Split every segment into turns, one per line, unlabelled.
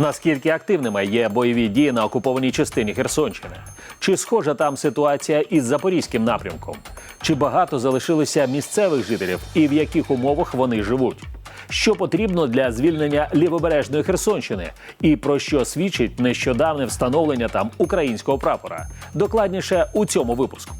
Наскільки активними є бойові дії на окупованій частині Херсонщини? Чи схожа там ситуація із запорізьким напрямком? Чи багато залишилося місцевих жителів і в яких умовах вони живуть? Що потрібно для звільнення лівобережної Херсонщини, і про що свідчить нещодавне встановлення там українського прапора? Докладніше у цьому випуску.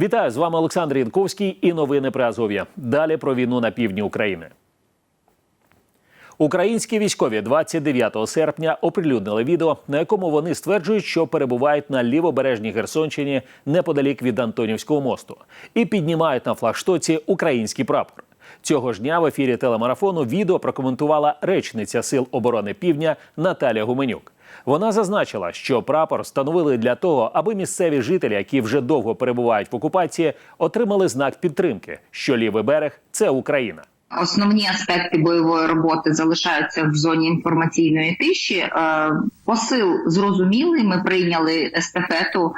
Вітаю з вами Олександр Янковський і новини при Азов'я. Далі про війну на півдні України. Українські військові 29 серпня оприлюднили відео, на якому вони стверджують, що перебувають на лівобережній Херсонщині неподалік від Антонівського мосту, і піднімають на флагштоці український прапор. Цього ж дня в ефірі телемарафону відео прокоментувала речниця Сил оборони Півдня Наталія Гуменюк. Вона зазначила, що прапор встановили для того, аби місцеві жителі, які вже довго перебувають в окупації, отримали знак підтримки, що лівий берег це Україна.
Основні аспекти бойової роботи залишаються в зоні інформаційної тиші. Е, Посил зрозумілий. Ми прийняли естафету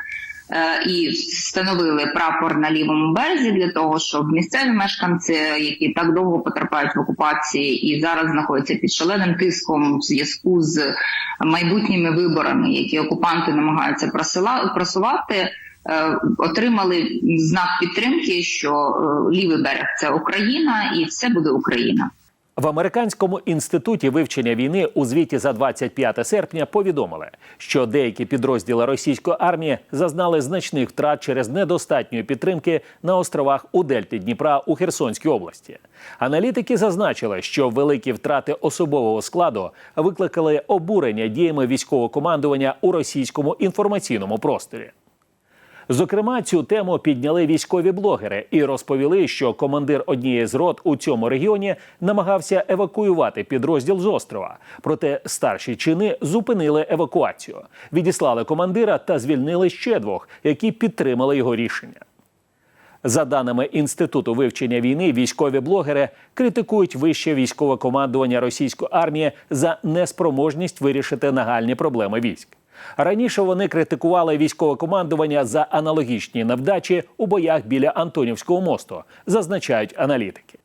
е, і встановили прапор на лівому березі для того, щоб місцеві мешканці, які так довго потерпають в окупації і зараз знаходяться під шаленим тиском в зв'язку з майбутніми виборами, які окупанти намагаються просувати. Е, Отримали знак підтримки, що е, лівий берег це Україна, і все буде Україна.
В американському інституті вивчення війни у звіті за 25 серпня повідомили, що деякі підрозділи російської армії зазнали значних втрат через недостатньої підтримки на островах у Дельті Дніпра у Херсонській області. Аналітики зазначили, що великі втрати особового складу викликали обурення діями військового командування у російському інформаційному просторі. Зокрема, цю тему підняли військові блогери і розповіли, що командир однієї з рот у цьому регіоні намагався евакуювати підрозділ з острова. Проте старші чини зупинили евакуацію, відіслали командира та звільнили ще двох, які підтримали його рішення. За даними інституту вивчення війни, військові блогери критикують вище військове командування російської армії за неспроможність вирішити нагальні проблеми військ. Раніше вони критикували військове командування за аналогічні невдачі у боях біля Антонівського мосту, зазначають аналітики.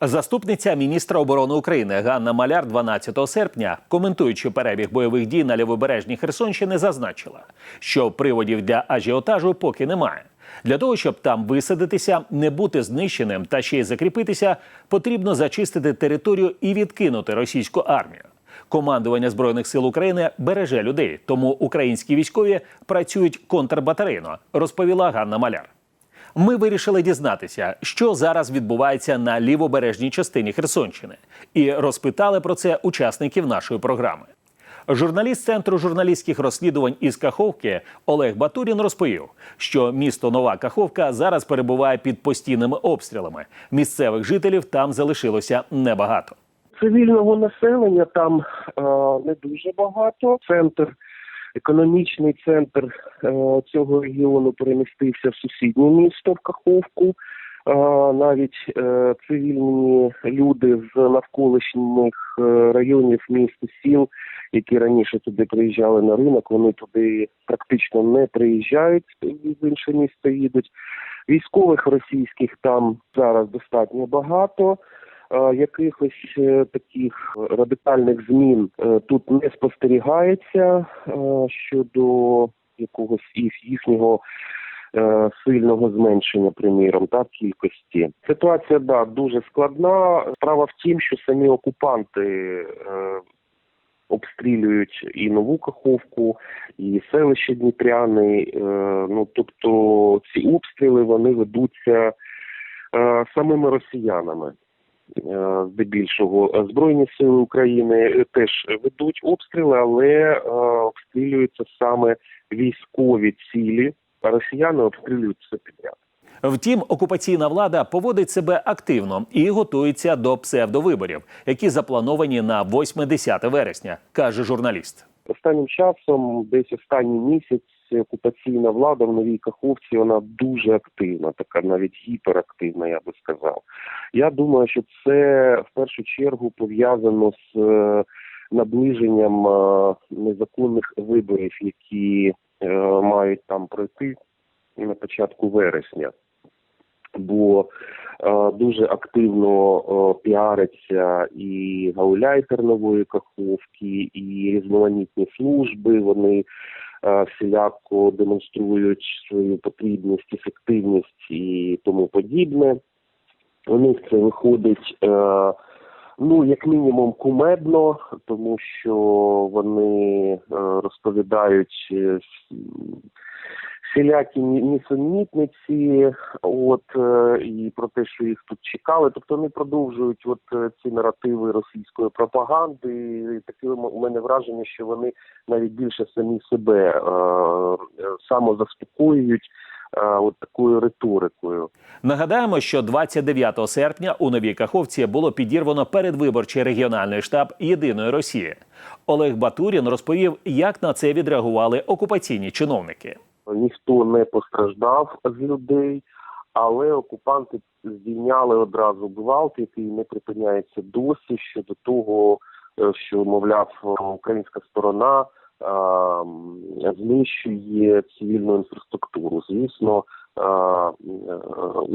Заступниця міністра оборони України Ганна Маляр 12 серпня, коментуючи перебіг бойових дій на лівобережній Херсонщини, зазначила, що приводів для ажіотажу поки немає. Для того щоб там висадитися, не бути знищеним та ще й закріпитися, потрібно зачистити територію і відкинути російську армію. Командування збройних сил України береже людей, тому українські військові працюють контрбатарейно, розповіла Ганна Маляр. Ми вирішили дізнатися, що зараз відбувається на лівобережній частині Херсонщини, і розпитали про це учасників нашої програми. Журналіст центру журналістських розслідувань із Каховки Олег Батурін розповів, що місто Нова Каховка зараз перебуває під постійними обстрілами. Місцевих жителів там залишилося небагато.
Цивільного населення там е, не дуже багато. Центр, економічний центр е, цього регіону перемістився в сусіднє місто в Каховку. Е, навіть е, цивільні люди з навколишніх е, районів міст сіл, які раніше туди приїжджали на ринок, вони туди практично не приїжджають в інше місто їдуть. Військових російських там зараз достатньо багато. Е, Якихось е, таких радикальних змін е, тут не спостерігається щодо якогось їх їхнього сильного зменшення, приміром, так кількості. Ситуація да дуже складна. Справа в тім, що самі окупанти обстрілюють і нову Каховку, і селище Дніпряни. Ну тобто ці обстріли вони ведуться самими росіянами. Е, Здебільшого збройні сили України е, теж ведуть обстріли, але е, обстрілюються саме військові цілі, а росіяни обстрілюють все підряд.
Втім, окупаційна влада поводить себе активно і готується до псевдовиборів, які заплановані на 8-10 вересня, каже журналіст.
Останнім часом, десь останній місяць, окупаційна влада в новій Каховці вона дуже активна, така навіть гіперактивна, я би сказав. Я думаю, що це в першу чергу пов'язано з е, наближенням е, незаконних виборів, які е, мають там пройти на початку вересня. Бо Е, Дуже активно е, піариться і гауляйтер нової каховки, і різноманітні служби. Вони всіляко демонструють свою потрібність, ефективність і тому подібне. У них це виходить. Е, Ну, як мінімум, кумедно, тому що вони е, розповідають е, всілякі ні- нісенітниці, от е, і про те, що їх тут чекали. Тобто вони продовжують от е, ці наративи російської пропаганди. І таке у мене враження, що вони навіть більше самі себе е, е, самозаспокоюють от такою риторикою.
Нагадаємо, що 29 серпня у Новій Каховці було підірвано передвиборчий регіональний штаб Єдиної Росії. Олег Батурін розповів, як на це відреагували окупаційні чиновники.
Ніхто не постраждав з людей, але окупанти здійняли одразу гвалт, який не припиняється досі щодо того, е, що мовляв українська сторона знищує цивільну інфраструктуру. Звісно, е,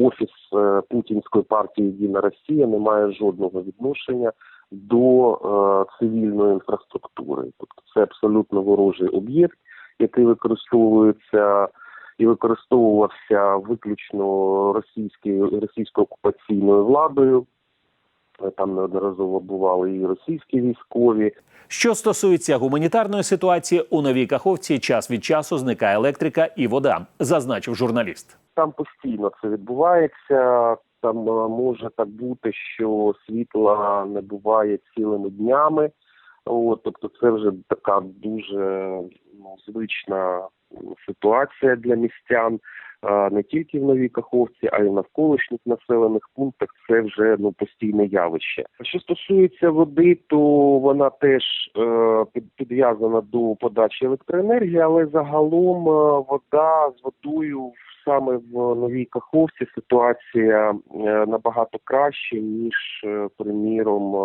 офіс е, путінської партії Єдина Росія не має жодного відношення до цивільної інфраструктури. Тобто це абсолютно ворожий об'єкт який використовується і використовувався виключно російською російською окупаційною владою. Там неодноразово бували і російські військові.
Що стосується гуманітарної ситуації, у Новій Каховці час від часу зникає електрика і вода, зазначив журналіст.
Там постійно це відбувається. Там е, може так бути, що світла не буває цілими днями. От, тобто, це вже така дуже звична ситуація для містян. Не тільки в Новій Каховці, а й в навколишніх населених пунктах це вже ну постійне явище. Що стосується води, то вона теж е, підв'язана до подачі електроенергії, але загалом е, вода з водою саме в Новій Каховці ситуація е, набагато краще, ніж, е, приміром, е,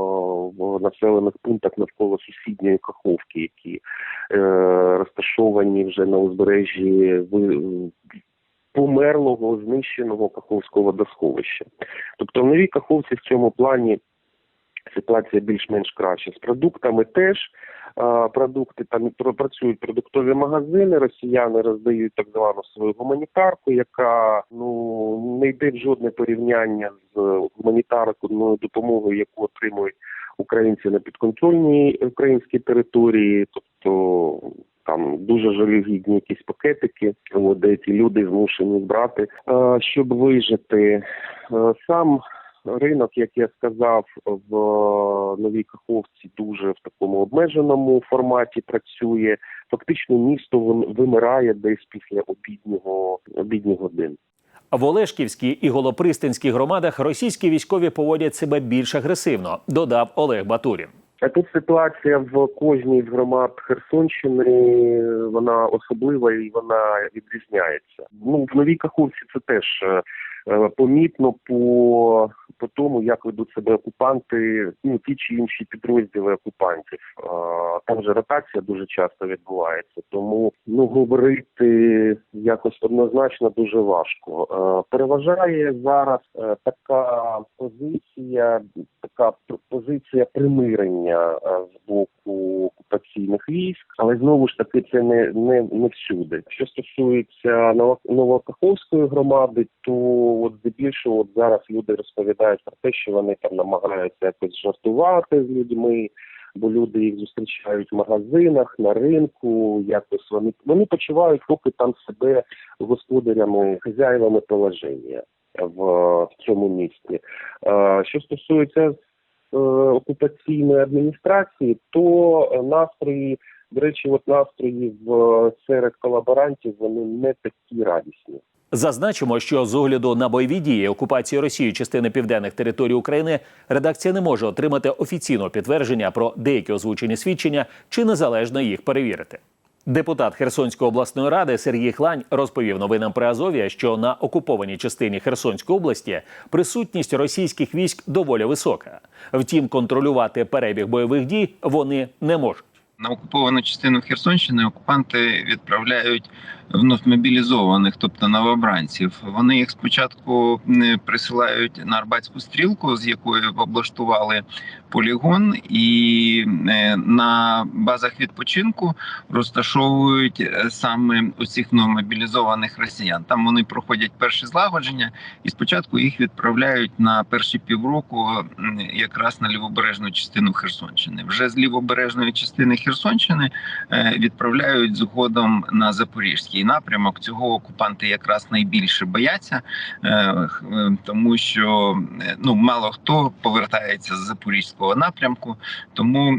в населених пунктах навколо сусідньої Каховки, які розташовані вже на узбережжі померлого, знищеного Каховського водосховища. Тобто в Новій Каховці в цьому плані ситуація більш-менш краща. З продуктами теж продукти там пр- працюють продуктові магазини. Росіяни роздають так звану свою гуманітарку, яка ну не йде в жодне порівняння з гуманітарною допомогою, яку отримують українці на підконтрольній українській території, тобто. Там дуже жалюгідні якісь пакетики, де ці люди змушені брати, щоб вижити. Сам ринок, як я сказав, в новій Каховці дуже в такому обмеженому форматі працює. Фактично, місто вимирає десь після обіднього обідніх годин.
В Олешківській і Голопристинській громадах російські військові поводять себе більш агресивно, додав Олег Батурін.
А тут ситуація в кожній з громад Херсонщини вона особлива і вона відрізняється. Ну в новій Каховці це теж е, е, помітно по, по тому, як ведуть себе окупанти, ну ті чи інші підрозділи окупантів. Е, Там же ротація дуже часто відбувається, тому ну говорити якось однозначно дуже важко. Е, Переважає зараз е, така позиція, така позиція примирення е, окупаційних військ, але знову ж таки це не, не, не всюди. Що стосується Новокаховської громади, то от здебільшого от зараз люди розповідають про те, що вони там намагаються якось жартувати з людьми. Бо люди їх зустрічають в магазинах, на ринку, якось вони вони почувають поки там себе господарями, хазяївами положення в, цьому місті. Е, Що стосується окупаційної адміністрації, то е, настрої, до речі, от настрої в серед колаборантів вони не такі радісні.
Зазначимо, що з огляду на бойові дії окупації Росією частини південних територій України редакція не може отримати офіційного підтвердження про деякі озвучені свідчення чи незалежно їх перевірити. Депутат Херсонської обласної ради Сергій Хлань розповів новинам при Азов'я, що на окупованій частині Херсонської області присутність російських військ доволі висока. Втім, контролювати перебіг бойових дій вони не можуть.
на окуповану частину Херсонщини окупанти відправляють вновь мобілізованих, тобто новобранців. Вони їх спочатку присилають на Арбатську стрілку, з якої облаштували полігон, і е, на базах відпочинку розташовують е, саме усіх новомобілізованих росіян. Там вони проходять перші злагодження, і спочатку їх відправляють на перші півроку якраз на лівобережну частину Херсонщини. Вже з лівобережної частини Херсонщини е, відправляють згодом на запорізький напрямок. Цього окупанти якраз найбільше бояться, е, е, тому що е, ну мало хто повертається з запорізького напрямку, тому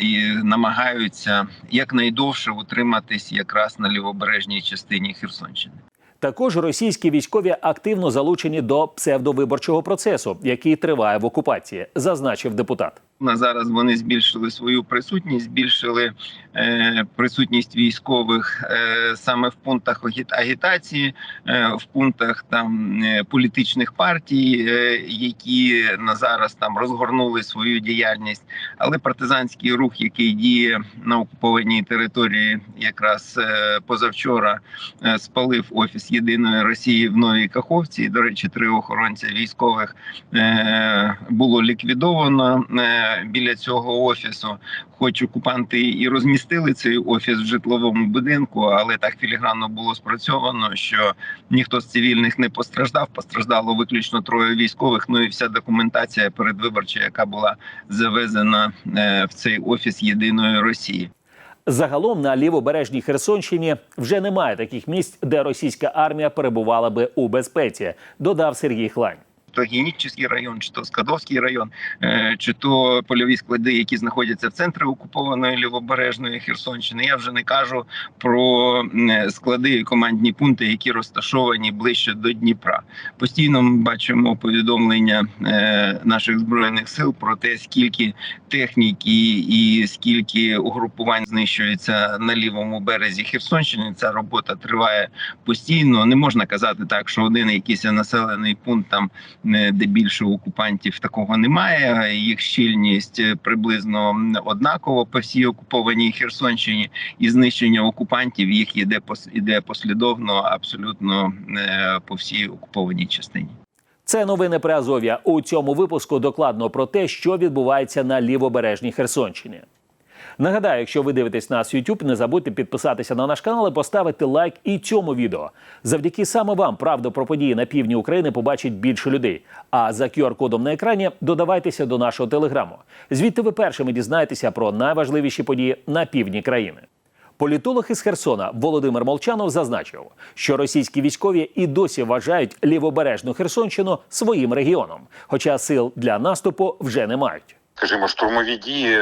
і намагаються якнайдовше утриматись якраз на лівобережній частині Херсонщини.
Також російські військові активно залучені до псевдовиборчого процесу, який триває в окупації, зазначив депутат.
На зараз вони збільшили свою присутність, збільшили е, присутність військових е, саме в пунктах агітації, е, в пунктах там е, політичних партій, е, які на зараз там розгорнули свою діяльність. Але партизанський рух, який діє на окупованій території, якраз е, позавчора е, спалив офіс єдиної Росії в Новій Каховці. До речі, три охоронця військових е, було ліквідовано е, біля цього офісу. Хоч окупанти і розмістили цей офіс в житловому будинку, але так філігранно було спрацьовано, що ніхто з цивільних не постраждав. Постраждало виключно троє військових. Ну і вся документація передвиборча, яка була завезена е, в цей офіс єдиної Росії.
Загалом на лівобережній Херсонщині вже немає таких місць, де російська армія перебувала би у безпеці, додав Сергій Хлань.
То Генічний район, чи то Скадовський район, е, чи то польові склади, які знаходяться в центрі окупованої лівобережної Херсонщини. Я вже не кажу про склади і командні пункти, які розташовані ближче до Дніпра. Постійно ми бачимо повідомлення е, наших збройних сил про те, скільки техніки і скільки угрупувань знищується на лівому березі Херсонщини. Ця робота триває постійно. Не можна казати так, що один якийсь населений пункт там е, де більше окупантів такого немає. Їх щільність е, приблизно однакова по всій окупованій Херсонщині, і знищення окупантів їх іде іде послідовно абсолютно е, по всій окупованій частині.
Це новини при Азов'я. У цьому випуску докладно про те, що відбувається на лівобережній Херсонщині. Нагадаю, якщо ви дивитесь нас YouTube, не забудьте підписатися на наш канал і поставити лайк і цьому відео. Завдяки саме вам правду про події на півдні України побачить більше людей. А за QR-кодом на екрані додавайтеся до нашого телеграму. Звідти ви першими дізнаєтеся про найважливіші події на півдні країни. Політолог із Херсона Володимир Молчанов зазначив, що російські військові і досі вважають лівобережну Херсонщину своїм регіоном, хоча сил для наступу вже не мають.
скажімо, штурмові дії.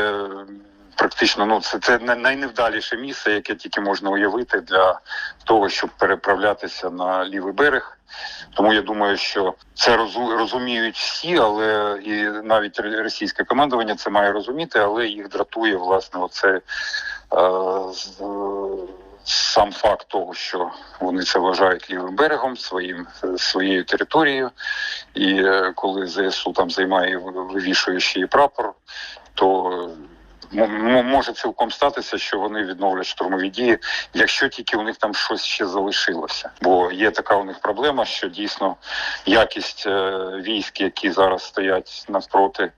Практично, ну це це най- найневдаліше місце, яке тільки можна уявити для того, щоб переправлятися на лівий берег. Тому я думаю, що це розуміють всі, але і навіть російське командування це має розуміти, але їх дратує власне оце е, сам факт того, що вони це вважають лівим берегом, своїм своєю територією. І е, коли ЗСУ там займає вивішує ще і прапор, то може цілком статися, що вони відновлять штурмові дії, якщо тільки у них там щось ще залишилося. Бо є така у них проблема, що дійсно якість е, військ, які зараз стоять навпроти.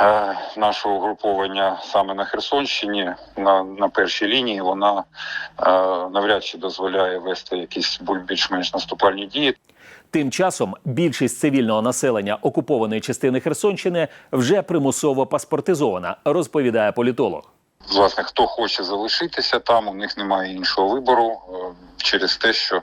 е, Нашого угруповання саме на Херсонщині на, на першій лінії вона е, навряд чи дозволяє вести якісь більш-менш наступальні дії.
Тим часом більшість цивільного населення окупованої частини Херсонщини вже примусово паспортизована, розповідає політолог.
власне, хто хоче залишитися там, у них немає іншого вибору е, через те, що е,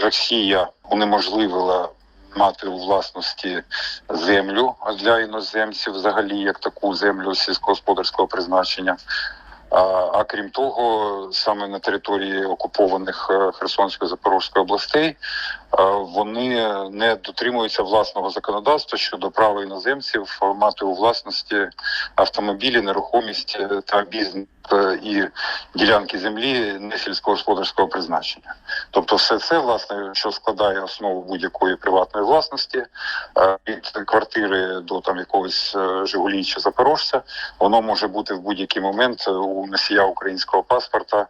Росія унеможливила мати у власності землю для іноземців, взагалі як таку землю сільськогосподарського призначення. А, крім того, саме на території окупованих е, Херсонської Запорозької областей е, вони не дотримуються власного законодавства щодо права іноземців мати у власності автомобілі, нерухомість е, та бізнес і ділянки землі не сільськогосподарського призначення. Тобто, все це власне, що складає основу будь-якої приватної власності, е, від квартири до там якогось е, Жигулі чи Запорожця, воно може бути в будь-який момент е, у носія українського паспорта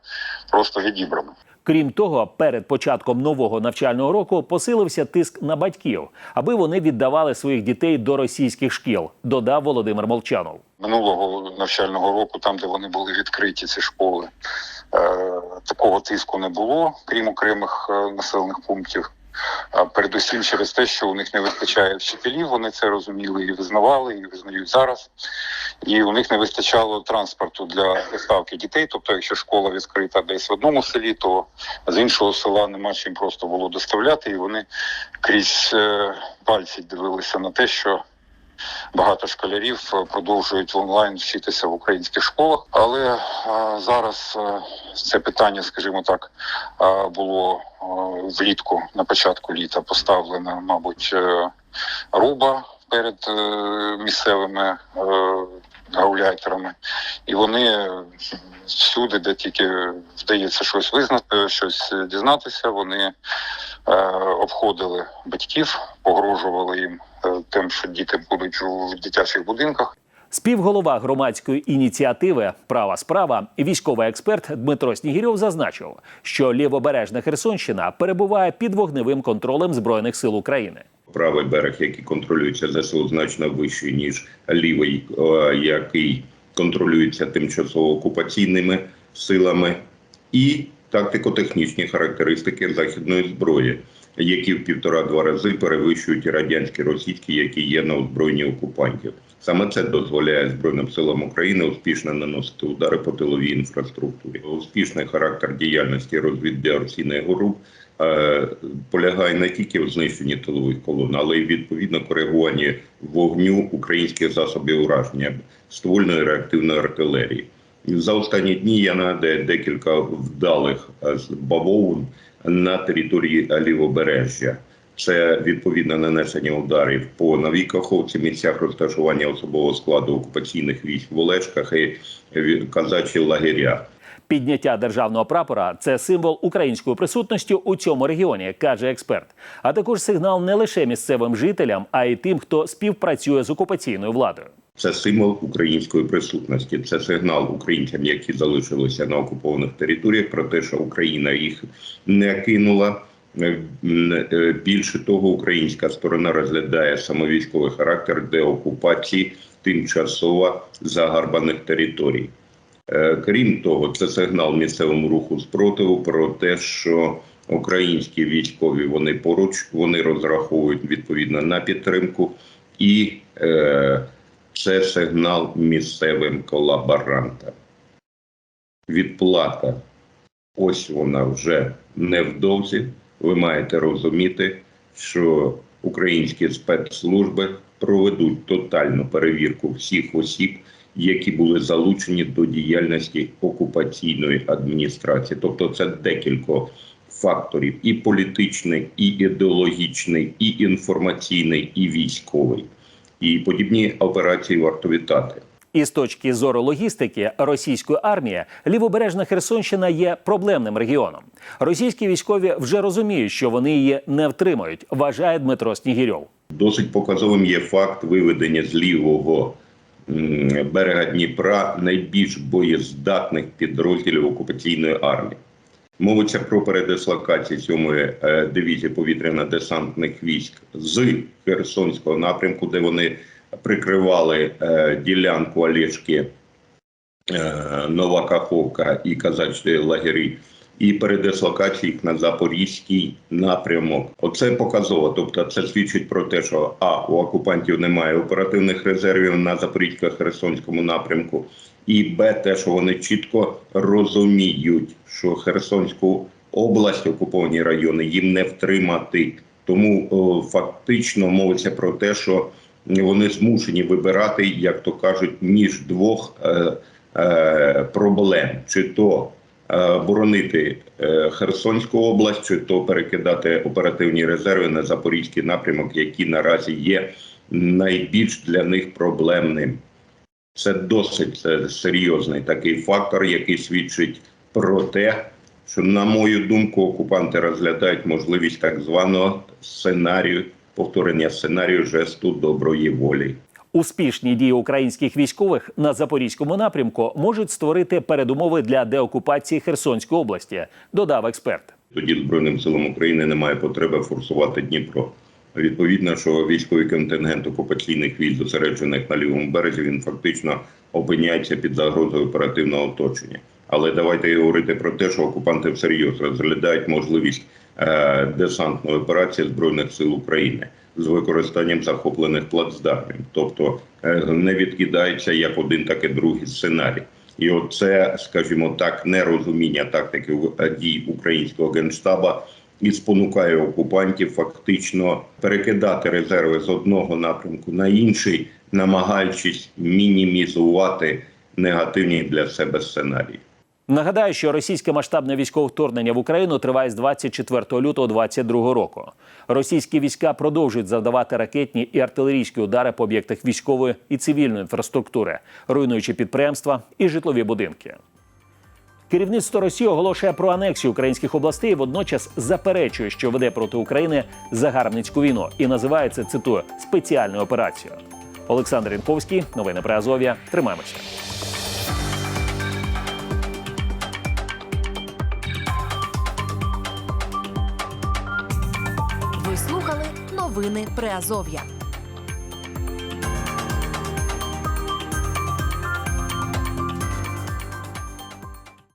просто відібрано.
Крім того, перед початком нового навчального року посилився тиск на батьків, аби вони віддавали своїх дітей до російських шкіл, додав Володимир Молчанов.
минулого навчального року, там де вони були відкриті, ці школи, е, такого тиску не було, крім окремих е, населених пунктів. Передусім через те, що у них не вистачає вчителів, вони це розуміли і визнавали, і визнають зараз. І у них не вистачало транспорту для доставки дітей. Тобто, якщо школа відкрита десь в одному селі, то з іншого села нема чим просто було доставляти, і вони крізь е, пальці дивилися на те, що багато школярів е, продовжують онлайн вчитися в українських школах. Але е, зараз е, це питання, скажімо так, було влітку на початку літа поставлена, мабуть, руба перед місцевими гауляйтерами, і вони всюди, де тільки вдається щось визнати, щось дізнатися, вони обходили батьків, погрожували їм е, тим, що діти будуть у дитячих будинках.
Співголова громадської ініціативи Права справа військовий експерт Дмитро Снігірьов зазначив, що лівобережна Херсонщина перебуває під вогневим контролем збройних сил України.
правий берег, який контролюється ЗСУ, значно вищий ніж лівий, е, який контролюється тимчасово окупаційними силами, і тактико-технічні характеристики західної зброї, які в півтора-два рази перевищують радянські російські, які є на озброєнні окупантів. Саме це дозволяє Збройним силам України успішно наносити удари по тиловій інфраструктурі. Успішний характер діяльності розвіддіверсійних груп е, полягає не тільки в знищенні тилових колон, але й відповідно коригуванні вогню українських засобів ураження ствольної реактивної артилерії. За останні дні я нагадаю декілька вдалих е, бавовн на території лівобережжя. Це відповідно нанесення ударів по новій Каховці, місцях розташування особового складу окупаційних військ в Олешках і казачі лагерях.
Підняття державного прапора це символ української присутності у цьому регіоні, каже експерт. А також сигнал не лише місцевим жителям, а й тим, хто співпрацює з окупаційною владою.
Це символ української присутності. Це сигнал українцям, які залишилися на окупованих територіях, про те, що Україна їх не кинула. Е, е, Більше того, українська сторона розглядає самовійськовий характер деокупації тимчасово загарбаних територій. Е, Крім того, це сигнал місцевому руху спротиву про те, що українські військові вони поруч, вони розраховують відповідно на підтримку, і це сигнал місцевим колаборантам. Відплата ось вона вже невдовзі. Ви маєте розуміти, що українські спецслужби проведуть тотальну перевірку всіх осіб, які були залучені до діяльності окупаційної адміністрації. Тобто, це декілька факторів: і політичний, і ідеологічний, і інформаційний, і військовий. І подібні операції варто вітати.
І з точки зору логістики російської армії лівобережна Херсонщина є проблемним регіоном. Російські військові вже розуміють, що вони її не втримають, вважає Дмитро Снігірьов.
Досить показовим є факт виведення з лівого берега Дніпра найбільш боєздатних підрозділів окупаційної армії. Мовиться про передислокацію 7-ї е, дивізії повітряно-десантних військ з Херсонського напрямку, де вони прикривали е, ділянку Олешки, е, Нова Каховка і казачі лагері, і передислокації їх на запорізький напрямок. Оце показово. Тобто, це свідчить про те, що а у окупантів немає оперативних резервів на запорізько-херсонському напрямку, і б, те, що вони чітко розуміють, що Херсонську область, окуповані райони, їм не втримати. Тому о, фактично мовиться про те, що вони змушені вибирати, як то кажуть, між двох е, е, проблем: чи то е, боронити е, Херсонську область, чи то перекидати оперативні резерви на запорізький напрямок, які наразі є найбільш для них проблемним. Це досить серйозний такий фактор, який свідчить про те, що, на мою думку, окупанти розглядають можливість так званого сценарію повторення сценарію жесту доброї волі.
Успішні дії українських військових на запорізькому напрямку можуть створити передумови для деокупації Херсонської області, додав експерт.
Тоді Збройним силам України немає потреби форсувати Дніпро. Відповідно, що військовий контингент окупаційних військ, зосереджених на лівому березі, він фактично опиняється під загрозою оперативного оточення. Але давайте говорити про те, що окупанти всерйоз розглядають можливість е, десантної операції збройних сил України з використанням захоплених плацдармів, тобто е, не відкидається як один, так і другий сценарій. І оце, скажімо так, нерозуміння тактики е, дій українського генштаба і спонукає окупантів фактично перекидати резерви з одного напрямку на інший, намагаючись мінімізувати негативні для себе сценарії.
Нагадаю, що російське масштабне військове вторгнення в Україну триває з 24 лютого 2022 року. Російські війська продовжують завдавати ракетні і артилерійські удари по об'єктах військової і цивільної інфраструктури, руйнуючи підприємства і житлові будинки. Керівництво Росії оголошує про анексію українських областей, водночас заперечує, що веде проти України загарбницьку війну, і називає це цитую спеціальною операцією. Олександр Інковський, новини про Азов'я. Тримаємося.
Ви слухали новини Приазов'я.